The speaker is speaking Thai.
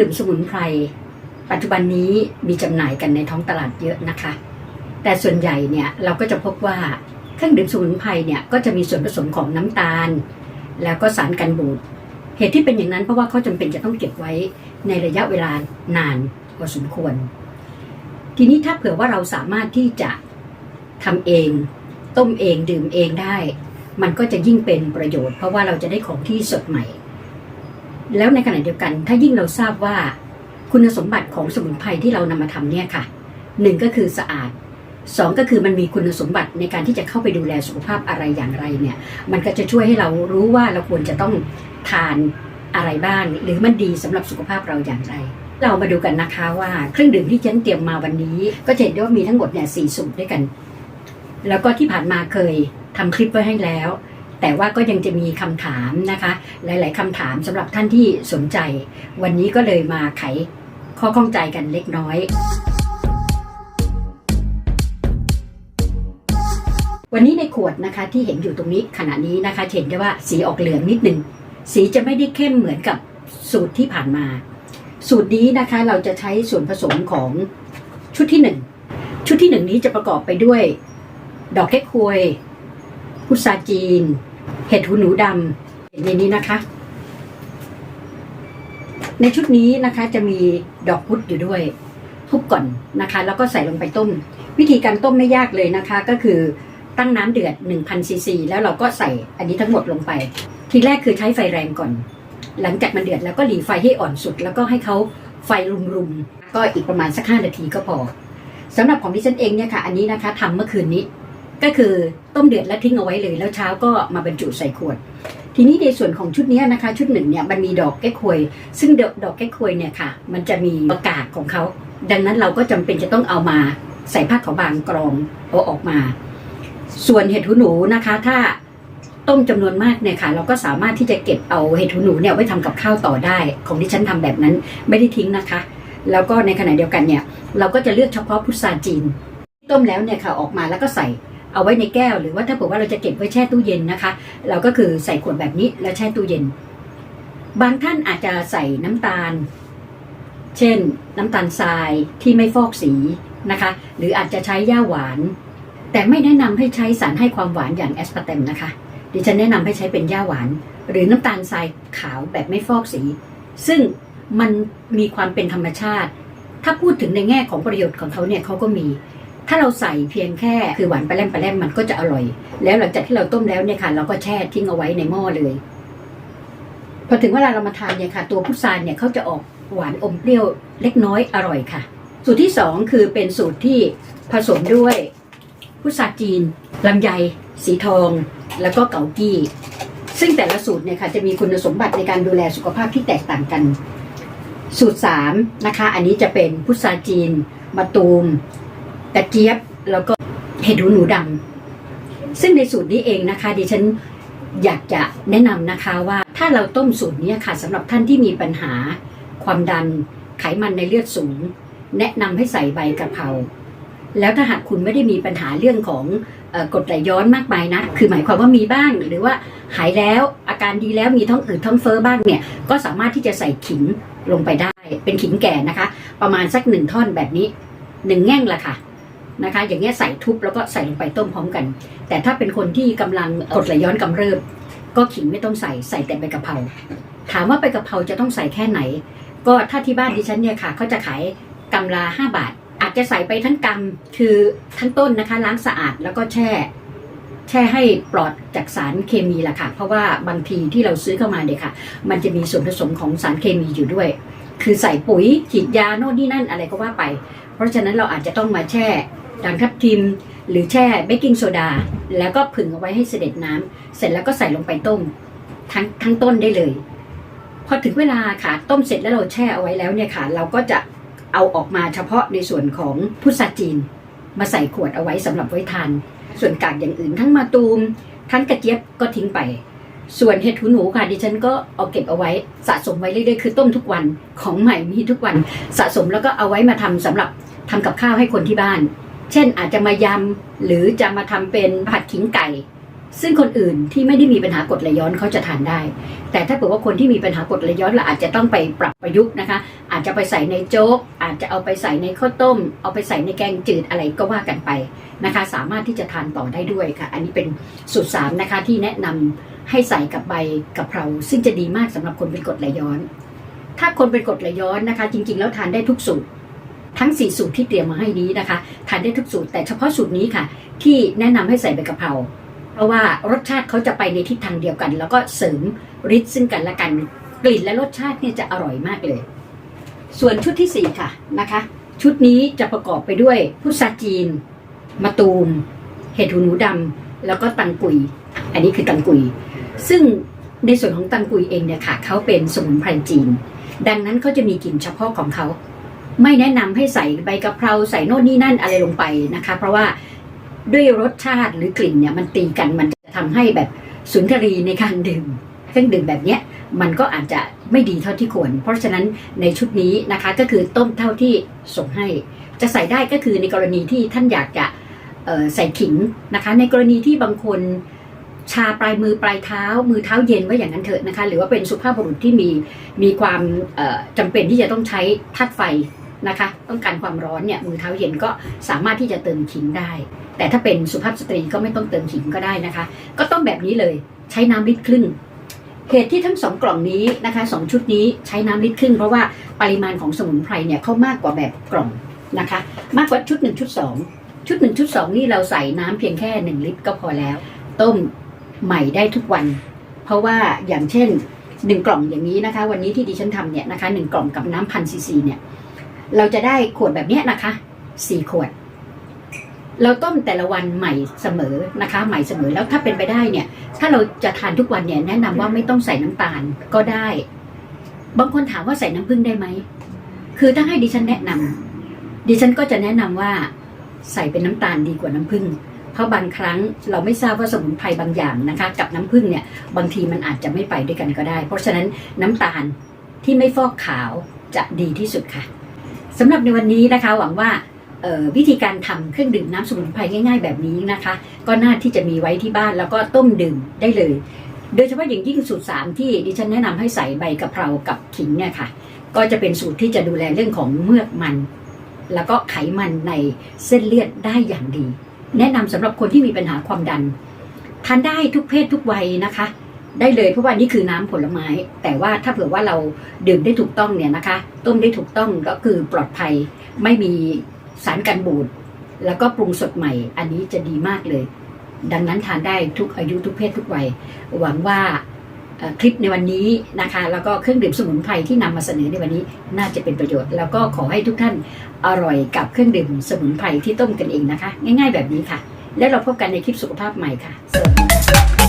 ดื่มสมุนไพร ปัจจุบันนี้มีจำหน่ายกันในท้องตลาดเยอะนะคะ แต่ส่วนใหญ่เนี่ยเราก็จะพบว่าเครื่องดื่มสมุนไพรเนี่ยก็จะมีส่วนผสมของน้ำตาล แล้วก็สารกันบูดเหตุที่เป็นอย่างนั้นเพราะว่าเขาจำเป็นจะต้องเก็บไว้ในระยะเวลานานพอสมควร ทีนี้ถ้าเผื่อว่าเราสามารถที่จะทำเอง ต้มเองดื่มเองได้ มันก็จะยิ่งเป็นประโยชน์ เพราะว่าเราจะได้ของที่สดใหม่ แล้วในขณะเดียวกัน ถ้ายิ่งเราทราบว่า คุณสมบัติของสมุนไพรที่เรานำมาทำเนี่ยค่ะหนึ่งก็คือสะอาดสองก็คือมันมีคุณสมบัติในการที่จะเข้าไปดูแลสุขภาพอะไรอย่างไรเนี่ย มันก็จะช่วยให้เรารู้ว่าเราควรจะต้องทานอะไรบ้าง หรือมันดีสำหรับสุขภาพเราอย่างไร เรามาดูกันนะคะว่าเครื่องดื่มที่ฉันเตรียมมาวันนี้ ก็จะเห็นได้ว่ามีทั้งหมดเนี่ยสี่สูตรด้วยกัน แล้วก็ที่ผ่านมาเคยทำคลิปไว้ให้แล้ว แต่ว่าก็ยังจะมีคำถามนะคะ หลาย ๆคำถามสำหรับท่านที่สนใจ วันนี้ก็เลยมาไขข้อข้องใจกันเล็กน้อย วันนี้ในขวดนะคะที่เห็นอยู่ตรงนี้ขณะนี้นะคะเห็นได้ว่าสีออกเหลืองนิดนึงสีจะไม่ได้เข้มเหมือนกับสูตรที่ผ่านมา สูตรนี้นะคะเราจะใช้ส่วนผสมของชุดที่หนึ่งชุดที่หนึ่งนี้จะประกอบไปด้วย ดอกแค่ควยพุทราจีน เห็ดหูหนูดำเห็นในนี้นะคะ ในชุดนี้นะคะจะมีดอกพุธอยู่ด้วยทุบก่อนนะคะ แล้วก็ใส่ลงไปต้ม วิธีการต้มไม่ยากเลยนะคะ ก็คือตั้งน้ำเดือด 1,000ซีซีแล้วเราก็ใส่อันนี้ทั้งหมดลงไป ทีแรกคือใช้ไฟแรงก่อน หลังจากมันเดือดแล้วก็หลีไฟให้อ่อนสุด แล้วก็ให้เขาไฟรุมๆก็อีกประมาณสักห้านาทีก็พอสำหรับของดิฉันเองเนี่ยค่ะ อันนี้นะคะทำเมื่อคืนนี้ ก็คือต้มเดือดแล้วทิ้งเอาไว้เลย แล้วเช้าก็มาบรรจุใส่ขวด ทีนี้ในส่วนของชุดนี้นะคะ ชุดหนึ่งเนี่ยมันมีดอกแก้ควย ซึ่งดอกดอกแก้ควยเนี่ยค่ะ มันจะมีประกาศของเขา ดังนั้นเราก็จำเป็นจะต้องเอามาใส่ผ้าขาวบางกรองเอาออกมา ส่วนเห็ดหูหนูนะคะ ถ้าต้มจำนวนมากเนี่ยค่ะ เราก็สามารถที่จะเก็บเอาเห็ดหูหนูเนี่ยไว้ทำกับข้าวต่อได้ ของที่ฉันทำแบบนั้นไม่ได้ทิ้งนะคะ แล้วก็ในขณะเดียวกันเนี่ย เราก็จะเลือกเฉพาะพุทราจีน ต้มแล้วเนี่ยค่ะออกมาแล้วก็ใส่ เอาไว้ในแก้ว หรือว่าถ้าเผื่อว่าเราจะเก็บไว้แช่ตู้เย็นนะคะ เราก็คือใส่ขวดแบบนี้แล้วแช่ตู้เย็น บางท่านอาจจะใส่น้ำตาล เช่น น้ำตาลทรายที่ไม่ฟอกสีนะคะ หรืออาจจะใช้ย่าหวาน แต่ไม่แนะนำให้ใช้สารให้ความหวานอย่างแอสปาร์เตมนะคะ ดิฉันแนะนำให้ใช้เป็นย่าหวาน หรือน้ำตาลทรายขาวแบบไม่ฟอกสี ซึ่งมันมีความเป็นธรรมชาติ ถ้าพูดถึงในแง่ของประโยชน์ของเขาเนี่ยเขาก็มี ถ้าเราใส่เพียงแค่คือหวานปลาแรมปลาแรมมันก็จะอร่อย แล้วหลังจากที่เราต้มแล้วเนี่ยค่ะ เราก็แช่ทิ้งเอาไว้ในหม้อเลย พอถึงเวลาเรามาทานเนี่ยค่ะ ตัวพุทรานเนี่ยเขาจะออกหวานอมเปรี้ยวเล็กน้อยอร่อยค่ะ สูตรที่สองคือเป็นสูตรที่ผสมด้วยพุทราจีนลำไย สีทอง แล้วก็เกากี้ ซึ่งแต่ละสูตรเนี่ยค่ะจะมีคุณสมบัติในการดูแลสุขภาพที่แตกต่างกัน สูตรสามนะคะ อันนี้จะเป็นพุทราจีนมะตูม กระเจี๊ยบแล้วก็เห็ดหูหนูดำซึ่งในสูตรนี้เองนะคะ ดิฉันอยากจะแนะนำนะคะว่าถ้าเราต้มสูตรนี้ค่ะสำหรับท่านที่มีปัญหา ความดันไขมันในเลือดสูง แนะนำให้ใส่ใบกะเพราแล้วถ้าหากคุณไม่ได้มีปัญหาเรื่องของกดไหลย้อนมากมายนะคือหมายความว่ามีบ้าง หรือว่าหายแล้วอาการดีแล้วมีท้องอืดท้องเฟ้อบ้างเนี่ยก็สามารถที่จะใส่ขิงลงไปได้ เป็นขิงแก่นะคะ ประมาณสักหนึ่งท่อนแบบนี้หนึ่งแง่งละค่ะ นะคะ อย่างเงี้ยใส่ทุบแล้วก็ใส่ลงไปต้มพร้อมกัน แต่ถ้าเป็นคนที่กำลังกดไหลย้อนกำเริบ ก็ขิงไม่ต้องใส่ใส่แต่ใบกะเพราถามว่าใบกะเพราจะต้องใส่แค่ไหน ก็ถ้าที่บ้านดิฉันเนี่ยค่ะเขาจะขายกำลาห้าบาท อาจจะใส่ไปทั้งกำคือทั้งต้นนะคะ ล้างสะอาดแล้วก็แช่แช่ให้ปลอดจากสารเคมีล่ะค่ะ เพราะว่าบางทีที่เราซื้อเข้ามาเนี่ยค่ะ มันจะมีส่วนผสมของสารเคมีอยู่ด้วย คือใส่ปุ๋ยฉีดยาโน่นนี่นั่นอะไรก็ว่าไป เพราะฉะนั้นเราอาจจะต้องมาแช่ ด่างทับทิม หรือแช่เบกกิ้งโซดา แล้วก็ผึ่งเอาไว้ให้เสด็จน้ำเสร็จแล้วก็ใส่ลงไปต้ม ทั้งทั้งต้นได้เลย พอถึงเวลาค่ะต้มเสร็จแล้วเราแช่เอาไว้แล้วเนี่ยค่ะ เราก็จะเอาออกมาเฉพาะในส่วนของพุทราจีน มาใส่ขวดเอาไว้สำหรับไว้ทาน ส่วนกากอย่างอื่นทั้งมาตูม ทั้งกระเจี๊ยบก็ทิ้งไป ส่วนเห็ดหูหนูค่ะดิฉันก็เอาเก็บเอาไว้สะสมไว้เรื่อยๆคือต้มทุกวันของใหม่มีทุกวันสะสมแล้วก็เอาไว้มาทำสำหรับทำกับข้าวให้คนที่บ้าน เช่นอาจจะมายำหรือจะมาทำเป็นผัดขิงไก่ ซึ่งคนอื่นที่ไม่ได้มีปัญหากรดไหลย้อนเขาจะทานได้ แต่ถ้าเกิดว่าคนที่มีปัญหากรดไหลย้อนเราอาจจะต้องไปปรับประยุกต์นะคะ อาจจะไปใส่ในโจ๊ก อาจจะเอาไปใส่ในข้าวต้ม เอาไปใส่ในแกงจืดอะไรก็ว่ากันไปนะคะ สามารถที่จะทานต่อได้ด้วยค่ะ อันนี้เป็นสูตรสามนะคะที่แนะนำให้ใส่กับใบกะเพราซึ่งจะดีมากสำหรับคนเป็นกรดไหลย้อน ถ้าคนเป็นกรดไหลย้อนนะคะ จริง ๆ แล้วทานได้ทุกสูตร ทั้ง 4 สูตรที่เตรียมมาให้นี้นะคะทานได้ทุกสูตร แต่เฉพาะสูตรนี้ค่ะ ที่แนะนำให้ใส่ใบกะเพราเพราะว่ารสชาติเขาจะไปในทิศทางเดียวกัน แล้วก็เสริมฤทธิ์ซึ่งกันและกันกลิ่นและรสชาติเนี่ยจะอร่อยมากเลย ส่วนชุดที่ 4 ค่ะนะคะ ชุดนี้จะประกอบไปด้วยพุทราจีนมะตูม เห็ดหูหนูดำแล้วก็ตังกุย อันนี้คือตังกุย ซึ่งในส่วนของตังกุยเองเนี่ยค่ะเขาเป็นสมุนไพรจีน ดังนั้นเขาจะมีกลิ่นเฉพาะของเขา ไม่แนะนำให้ใส่ใบกะเพราใส่โน่นนี่นั่นอะไรลงไปนะคะ เพราะว่าด้วยรสชาติหรือกลิ่นเนี่ยมันตีกันมันจะทำให้แบบสุนทรีในการดื่มเครื่องดื่มแบบเนี้ยมันก็อาจจะไม่ดีเท่าที่ควร เพราะฉะนั้นในชุดนี้นะคะก็คือต้มเท่าที่ส่งให้ จะใส่ได้ก็คือในกรณีที่ท่านอยากจะใส่ขิงนะคะ ในกรณีที่บางคนชาปลายมือปลายเท้า มือเท้าเย็นไว้อย่างนั้นเถอะนะคะ หรือว่าเป็นสุภาพบุรุษที่มีมีความเอ่อจำเป็นที่จะต้องใช้ธาตุไฟ นะคะ ต้องการความร้อนเนี่ยมือเท้าเย็นก็สามารถที่จะเติมขิงได้ แต่ถ้าเป็นสุภาพสตรีก็ไม่ต้องเติมขิงก็ได้นะคะ ก็ต้องแบบนี้เลยใช้น้ำลิตรครึ่งเหตุที่ทั้งสองกล่องนี้นะคะสองชุดนี้ใช้น้ำลิตรครึ่งเพราะว่าปริมาณของสมุนไพรเนี่ยเข้ามากกว่าแบบกล่องนะคะ มากกว่าชุดหนึ่งชุดสองชุดหนึ่งชุดสองนี่เราใส่น้ำเพียงแค่หนึ่งลิตรก็พอแล้ว ต้มใหม่ได้ทุกวัน เพราะว่าอย่างเช่นหนึ่งกล่องอย่างนี้นะคะ วันนี้ที่ดิฉันทำเนี่ยนะคะหนึ่งกล่องกับน้ำพันซีซีเนี่ย เราจะได้ขวดแบบเนี้ยนะคะสี่ขวด เราต้มแต่ละวันใหม่เสมอนะคะ ใหม่เสมอแล้วถ้าเป็นไปได้เนี่ย ถ้าเราจะทานทุกวันเนี่ยแนะนำว่าไม่ต้องใส่น้ำตาลก็ได้ บางคนถามว่าใส่น้ำผึ้งได้ไหมคือถ้าให้ดิฉันแนะนำดิฉันก็จะแนะนำว่าใส่เป็นน้ำตาลดีกว่าน้ำผึ้งเพราะบางครั้งเราไม่ทราบว่าสมุนไพรบางอย่างนะคะ กับน้ำผึ้งเนี่ยบางทีมันอาจจะไม่ไปด้วยกันก็ได้ เพราะฉะนั้นน้ำตาลที่ไม่ฟอกขาวจะดีที่สุดค่ะ สำหรับในวันนี้นะคะหวังว่าวิธีการทำเครื่องดื่มน้ำสมุนไพรง่าย ๆ แบบนี้นะคะ ก็น่าที่จะมีไว้ที่บ้านแล้วก็ต้มดื่มได้เลย โดยเฉพาะอย่างยิ่งสูตรสามที่ดิฉันแนะนำให้ใส่ใบกะเพรากับขิงเนี่ยค่ะ ก็จะเป็นสูตรที่จะดูแลเรื่องของเมือกมัน แล้วก็ไขมันในเส้นเลือดได้อย่างดี แนะนำสำหรับคนที่มีปัญหาความดันทานได้ทุกเพศทุกวัยนะคะ ได้เลยเพราะว่านี่คือน้ำผลไม้ แต่ว่าถ้าเผื่อว่าเราดื่มได้ถูกต้องเนี่ยนะคะ ต้มได้ถูกต้องก็คือปลอดภัยไม่มีสารกันบูดแล้วก็ปรุงสดใหม่ อันนี้จะดีมากเลย ดังนั้นทานได้ทุกอายุทุกเพศทุกวัย หวังว่าคลิปในวันนี้นะคะ แล้วก็เครื่องดื่มสมุนไพรที่นำมาเสนอในวันนี้น่าจะเป็นประโยชน์ แล้วก็ขอให้ทุกท่านอร่อยกับเครื่องดื่มสมุนไพรที่ต้มกันเองนะคะ ง่าย ๆ แบบนี้ค่ะ แล้วเราพบกันในคลิปสุขภาพใหม่ค่ะ